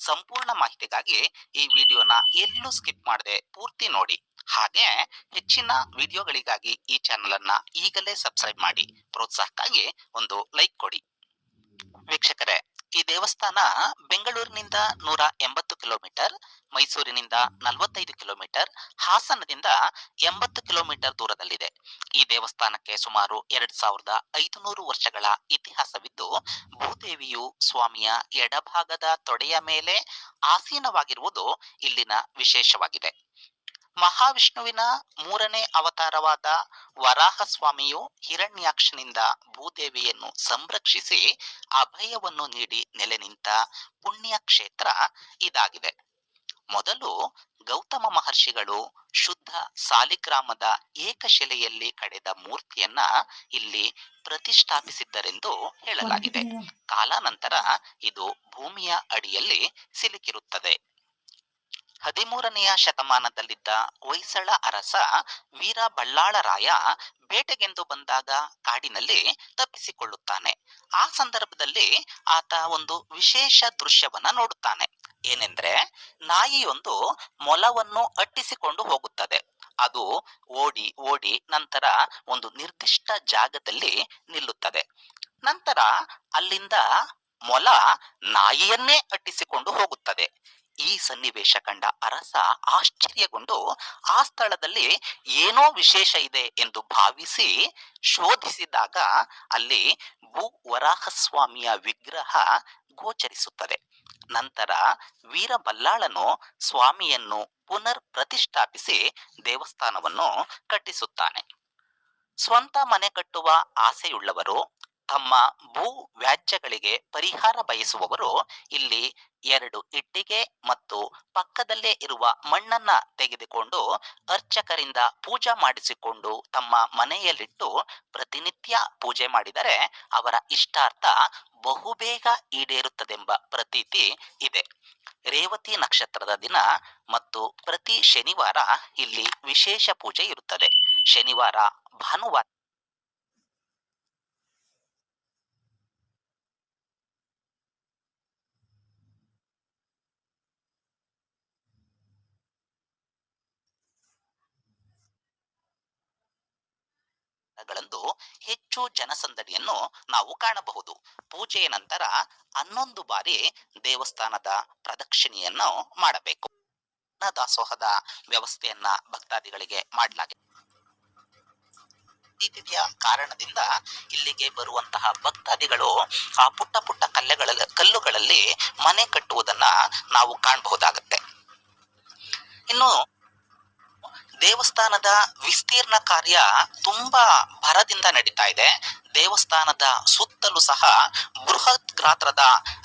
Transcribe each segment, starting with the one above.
ಸಂಪೂರ್ಣ ಮಾಹಿತಿಗಾಗಿ ಈ ವಿಡಿಯೋನ ಎಲ್ಲೂ ಸ್ಕಿಪ್ ಮಾಡದೆ ಪೂರ್ತಿ ನೋಡಿ. ಹಾಗೆ ಹೆಚ್ಚಿನ ವಿಡಿಯೋಗಳಿಗಾಗಿ ಈ ಚಾನೆಲ್ ಅನ್ನ ಈಗಲೇ ಸಬ್ಸ್ಕ್ರೈಬ್ ಮಾಡಿ. ಪ್ರೋತ್ಸಾಹಕ್ಕಾಗಿ ಒಂದು ಲೈಕ್ ಕೊಡಿ. ವೀಕ್ಷಕರೇ ಈ ದೇವಸ್ಥಾನ ಬೆಂಗಳೂರಿನಿಂದ ನೂರ ಎಂಬತ್ತು ಕಿಲೋಮೀಟರ್, ಮೈಸೂರಿನಿಂದ ನಲವತ್ತೈದು ಕಿಲೋಮೀಟರ್, ಹಾಸನದಿಂದ ಎಂಬತ್ತು ಕಿಲೋಮೀಟರ್ ದೂರದಲ್ಲಿದೆ. ಈ ದೇವಸ್ಥಾನಕ್ಕೆ ಸುಮಾರು ಎರಡ್ ಸಾವಿರದ ಐದುನೂರು ವರ್ಷಗಳ ಇತಿಹಾಸವಿದ್ದು, ಭೂದೇವಿಯು ಸ್ವಾಮಿಯ ಎಡಭಾಗದ ತೊಡೆಯ ಮೇಲೆ ಆಸೀನವಾಗಿರುವುದು ಇಲ್ಲಿನ ವಿಶೇಷವಾಗಿದೆ. ಮಹಾವಿಷ್ಣುವಿನ ಮೂರನೇ ಅವತಾರವಾದ ವರಾಹ ಸ್ವಾಮಿಯು ಹಿರಣ್ಯಾಕ್ಷನಿಂದ ಭೂದೇವಿಯನ್ನು ಸಂರಕ್ಷಿಸಿ ಅಭಯವನ್ನು ನೀಡಿ ನೆಲೆ ನಿಂತ ಪುಣ್ಯ ಕ್ಷೇತ್ರ ಇದಾಗಿದೆ. ಮೊದಲು ಗೌತಮ ಮಹರ್ಷಿಗಳು ಶುದ್ಧ ಸಾಲಿಗ್ರಾಮದ ಏಕಶಿಲೆಯಲ್ಲಿ ಕಡೆದ ಮೂರ್ತಿಯನ್ನ ಇಲ್ಲಿ ಪ್ರತಿಷ್ಠಾಪಿಸಿದ್ದರೆಂದು ಹೇಳಲಾಗಿದೆ. ಕಾಲಾನಂತರ ಇದು ಭೂಮಿಯ ಅಡಿಯಲ್ಲಿ ಸಿಲುಕಿರುತ್ತದೆ. ಹದಿಮೂರನೆಯ ಶತಮಾನದಲ್ಲಿದ್ದ ಹೊಯ್ಸಳ ಅರಸ ವೀರ ಬಳ್ಳಾಳರಾಯ ಬೇಟೆಗೆಂದು ಬಂದಾಗ ಕಾಡಿನಲ್ಲಿ ತಪ್ಪಿಸಿಕೊಳ್ಳುತ್ತಾನೆ. ಆ ಸಂದರ್ಭದಲ್ಲಿ ಆತ ಒಂದು ವಿಶೇಷ ದೃಶ್ಯವನ್ನ ನೋಡುತ್ತಾನೆ. ಏನೆಂದ್ರೆ ನಾಯಿಯೊಂದು ಮೊಲವನ್ನು ಅಟ್ಟಿಸಿಕೊಂಡು ಹೋಗುತ್ತದೆ. ಅದು ಓಡಿ ಓಡಿ ನಂತರ ಒಂದು ನಿರ್ದಿಷ್ಟ ಜಾಗದಲ್ಲಿ ನಿಲ್ಲುತ್ತದೆ. ನಂತರ ಅಲ್ಲಿಂದ ಮೊಲ ನಾಯಿಯನ್ನೇ ಅಟ್ಟಿಸಿಕೊಂಡು ಹೋಗುತ್ತದೆ. ಈ ಸನ್ನಿವೇಶ ಕಂಡ ಅರಸ ಆಶ್ಚರ್ಯಗೊಂಡು, ಆ ಸ್ಥಳದಲ್ಲಿ ಏನೋ ವಿಶೇಷ ಇದೆ ಎಂದು ಭಾವಿಸಿ ಶೋಧಿಸಿದಾಗ ಅಲ್ಲಿ ಭೂ ವರಾಹಸ್ವಾಮಿಯ ವಿಗ್ರಹ ಗೋಚರಿಸುತ್ತದೆ. ನಂತರ ವೀರಬಲ್ಲಾಳನು ಸ್ವಾಮಿಯನ್ನು ಪುನರ್ ಪ್ರತಿಷ್ಠಾಪಿಸಿ ದೇವಸ್ಥಾನವನ್ನು ಕಟ್ಟಿಸುತ್ತಾನೆ. ಸ್ವಂತ ಮನೆ ಕಟ್ಟುವ ಆಸೆಯುಳ್ಳವರು ತಮ್ಮ ಭೂ ವ್ಯಾಜ್ಯಗಳಿಗೆ ಪರಿಹಾರ ಬಯಸುವವರು ಇಲ್ಲಿ ಎರಡು ಇಟ್ಟಿಗೆ ಮತ್ತು ಪಕ್ಕದಲ್ಲೇ ಇರುವ ಮಣ್ಣನ್ನ ತೆಗೆದುಕೊಂಡು ಅರ್ಚಕರಿಂದ ಪೂಜಾ ಮಾಡಿಸಿಕೊಂಡು ತಮ್ಮ ಮನೆಯಲ್ಲಿಟ್ಟು ಪ್ರತಿನಿತ್ಯ ಪೂಜೆ ಮಾಡಿದರೆ ಅವರ ಇಷ್ಟಾರ್ಥ ಬಹುಬೇಗ ಈಡೇರುತ್ತದೆಂಬ ಪ್ರತೀತಿ ಇದೆ. ರೇವತಿ ನಕ್ಷತ್ರದ ದಿನ ಮತ್ತು ಪ್ರತಿ ಶನಿವಾರ ಇಲ್ಲಿ ವಿಶೇಷ ಪೂಜೆ ಇರುತ್ತದೆ. ಶನಿವಾರ ಭಾನುವಾರ ಗಳಂದು ಹೆಚ್ಚು ಜನಸಂದಣಿಯನ್ನು ನಾವು ಕಾಣಬಹುದು. ಪೂಜೆಯ ನಂತರ ಹನ್ನೊಂದು ಬಾರಿ ದೇವಸ್ಥಾನದ ಪ್ರದಕ್ಷಿಣೆಯನ್ನು ಮಾಡಬೇಕು. ದಾಸೋಹದ ವ್ಯವಸ್ಥೆಯನ್ನ ಭಕ್ತಾದಿಗಳಿಗೆ ಮಾಡಲಾಗಿದೆ ಕಾರಣದಿಂದ ಇಲ್ಲಿಗೆ ಬರುವಂತಹ ಭಕ್ತಾದಿಗಳು ಆ ಪುಟ್ಟ ಪುಟ್ಟ ಕಲ್ಲುಗಳಲ್ಲಿ ಕಲ್ಲುಗಳಲ್ಲಿ ಮನೆ ಕಟ್ಟುವುದನ್ನ ನಾವು ಕಾಣಬಹುದಾಗುತ್ತೆ. ಇನ್ನು ದೇವಸ್ಥಾನದ ವಿಸ್ತೀರ್ಣ ಕಾರ್ಯ ತುಂಬಾ ಭರದಿಂದ ನಡೀತಾ ಇದೆ. ದೇವಸ್ಥಾನದ ಸುತ್ತಲೂ ಸಹ ಬೃಹತ್ ಗಾತ್ರದ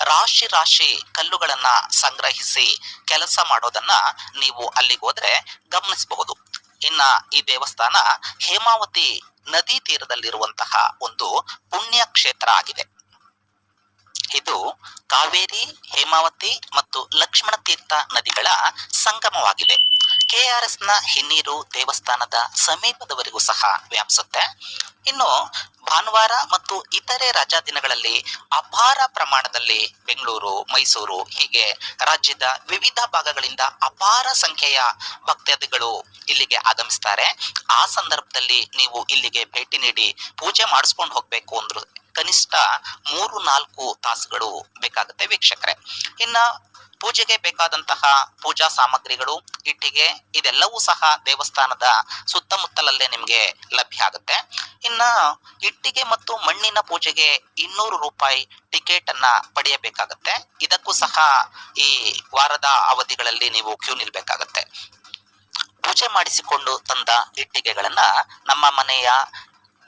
ರಾಶಿ ರಾಶಿ ಕಲ್ಲುಗಳನ್ನ ಸಂಗ್ರಹಿಸಿ ಕೆಲಸ ಮಾಡೋದನ್ನ ನೀವು ಅಲ್ಲಿಗೆ ಹೋದ್ರೆ ಗಮನಿಸಬಹುದು. ಇನ್ನ ಈ ದೇವಸ್ಥಾನ ಹೇಮಾವತಿ ನದಿ ತೀರದಲ್ಲಿರುವಂತಹ ಒಂದು ಪುಣ್ಯ ಕ್ಷೇತ್ರ ಆಗಿದೆ. ಇದು ಕಾವೇರಿ, ಹೇಮಾವತಿ ಮತ್ತು ಲಕ್ಷ್ಮಣ ತೀರ್ಥ ನದಿಗಳ ಸಂಗಮವಾಗಿದೆ. ಕೆಆರ್ಎಸ್ನ ಹಿನ್ನೀರು ದೇವಸ್ಥಾನದ ಸಮೀಪದವರೆಗೂ ಸಹ ವ್ಯಾಪಿಸುತ್ತೆ. ಇನ್ನು ಭಾನುವಾರ ಮತ್ತು ಇತರೆ ರಜಾ ದಿನಗಳಲ್ಲಿ ಅಪಾರ ಪ್ರಮಾಣದಲ್ಲಿ ಬೆಂಗಳೂರು, ಮೈಸೂರು ಹೀಗೆ ರಾಜ್ಯದ ವಿವಿಧ ಭಾಗಗಳಿಂದ ಅಪಾರ ಸಂಖ್ಯೆಯ ಭಕ್ತಾದಿಗಳು ಇಲ್ಲಿಗೆ ಆಗಮಿಸ್ತಾರೆ. ಆ ಸಂದರ್ಭದಲ್ಲಿ ನೀವು ಇಲ್ಲಿಗೆ ಭೇಟಿ ನೀಡಿ ಪೂಜೆ ಮಾಡಿಸ್ಕೊಂಡು ಹೋಗ್ಬೇಕು ಅಂದ್ರು ಕನಿಷ್ಠ ಮೂರು, ನಾಲ್ಕು ತಾಸುಗಳು ಬೇಕಾಗುತ್ತೆ ವೀಕ್ಷಕರೇ. ಇನ್ನ ಪೂಜೆಗೆ ಬೇಕಾದಂತಹ ಪೂಜಾ ಸಾಮಗ್ರಿಗಳು, ಇಟ್ಟಿಗೆ ಇದೆಲ್ಲವೂ ಸಹ ದೇವಸ್ಥಾನದ ಸುತ್ತಮುತ್ತಲಲ್ಲೇ ನಿಮಗೆ ಲಭ್ಯ ಆಗುತ್ತೆ. ಇನ್ನ ಇಟ್ಟಿಗೆ ಮತ್ತು ಮಣ್ಣಿನ ಪೂಜೆಗೆ ಇನ್ನೂರು ರೂಪಾಯಿ ಟಿಕೆಟ್ ಅನ್ನ ಪಡೆಯಬೇಕಾಗತ್ತೆ. ಇದಕ್ಕೂ ಸಹ ಈ ವಾರದ ಅವಧಿಗಳಲ್ಲಿ ನೀವು ಕ್ಯೂ ನಿಲ್ಬೇಕಾಗತ್ತೆ. ಪೂಜೆ ಮಾಡಿಸಿಕೊಂಡು ತಂದ ಇಟ್ಟಿಗೆಗಳನ್ನ ನಮ್ಮ ಮನೆಯ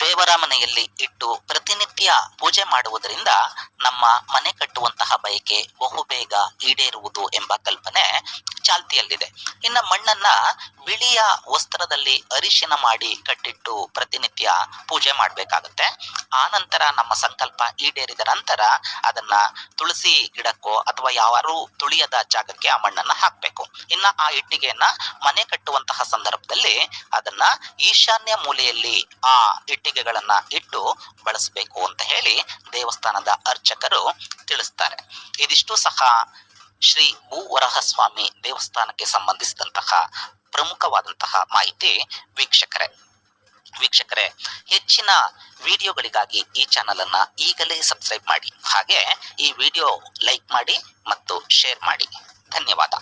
ದೇವರ ಮನೆಯಲ್ಲಿ ಇಟ್ಟು ಪ್ರತಿನಿತ್ಯ ಪೂಜೆ ಮಾಡುವುದರಿಂದ ನಮ್ಮ ಮನೆ ಕಟ್ಟುವಂತಹ ಬಯಕೆ ಬಹುಬೇಗ ಈಡೇರುವುದು ಎಂಬ ಕಲ್ಪನೆ ಚಾಲ್ತಿಯಲ್ಲಿದೆ. ಇನ್ನು ಮಣ್ಣನ್ನ ಬಿಳಿಯ ವಸ್ತ್ರದಲ್ಲಿ ಅರಿಶಿನ ಮಾಡಿ ಕಟ್ಟಿಟ್ಟು ಪ್ರತಿನಿತ್ಯ ಪೂಜೆ ಮಾಡಬೇಕಾಗುತ್ತೆ. ಆ ನಂತರ ನಮ್ಮ ಸಂಕಲ್ಪ ಈಡೇರಿದ ನಂತರ ಅದನ್ನ ತುಳಸಿ ಗಿಡಕ್ಕೋ ಅಥವಾ ಯಾರು ತುಳಿಯದ ಜಾಗಕ್ಕೆ ಆ ಮಣ್ಣನ್ನ ಹಾಕ್ಬೇಕು. ಇನ್ನ ಆ ಇಟ್ಟಿಗೆಯನ್ನ ಮನೆ ಕಟ್ಟುವಂತಹ ಸಂದರ್ಭದಲ್ಲಿ ಅದನ್ನ ಈಶಾನ್ಯ ಮೂಲೆಯಲ್ಲಿ ಆ ಇಟ್ಟಿಗೆಗಳನ್ನ ಇಟ್ಟು ಬಳಸಬೇಕು ಅಂತ ಹೇಳಿ ದೇವಸ್ಥಾನದ ಅರ್ಚಕರು ತಿಳಿಸ್ತಾರೆ. ಇದಿಷ್ಟು ಸಹ ಶ್ರೀ ಭೂವರಹಸ್ವಾಮಿ ದೇವಸ್ಥಾನಕ್ಕೆ ಸಂಬಂಧಿಸಿದಂತಹ ಪ್ರಮುಖವಾದಂತಹ ಮಾಹಿತಿ ವೀಕ್ಷಕರೇ. ವೀಕ್ಷಕರೇ, ಹೆಚ್ಚಿನ ವಿಡಿಯೋಗಳಿಗಾಗಿ ಈ ಚಾನಲ್ ಅನ್ನ ಈಗಲೇ ಸಬ್ಸ್ಕ್ರೈಬ್ ಮಾಡಿ. ಹಾಗೆ ಈ ವಿಡಿಯೋ ಲೈಕ್ ಮಾಡಿ ಮತ್ತು ಶೇರ್ ಮಾಡಿ. ಧನ್ಯವಾದ.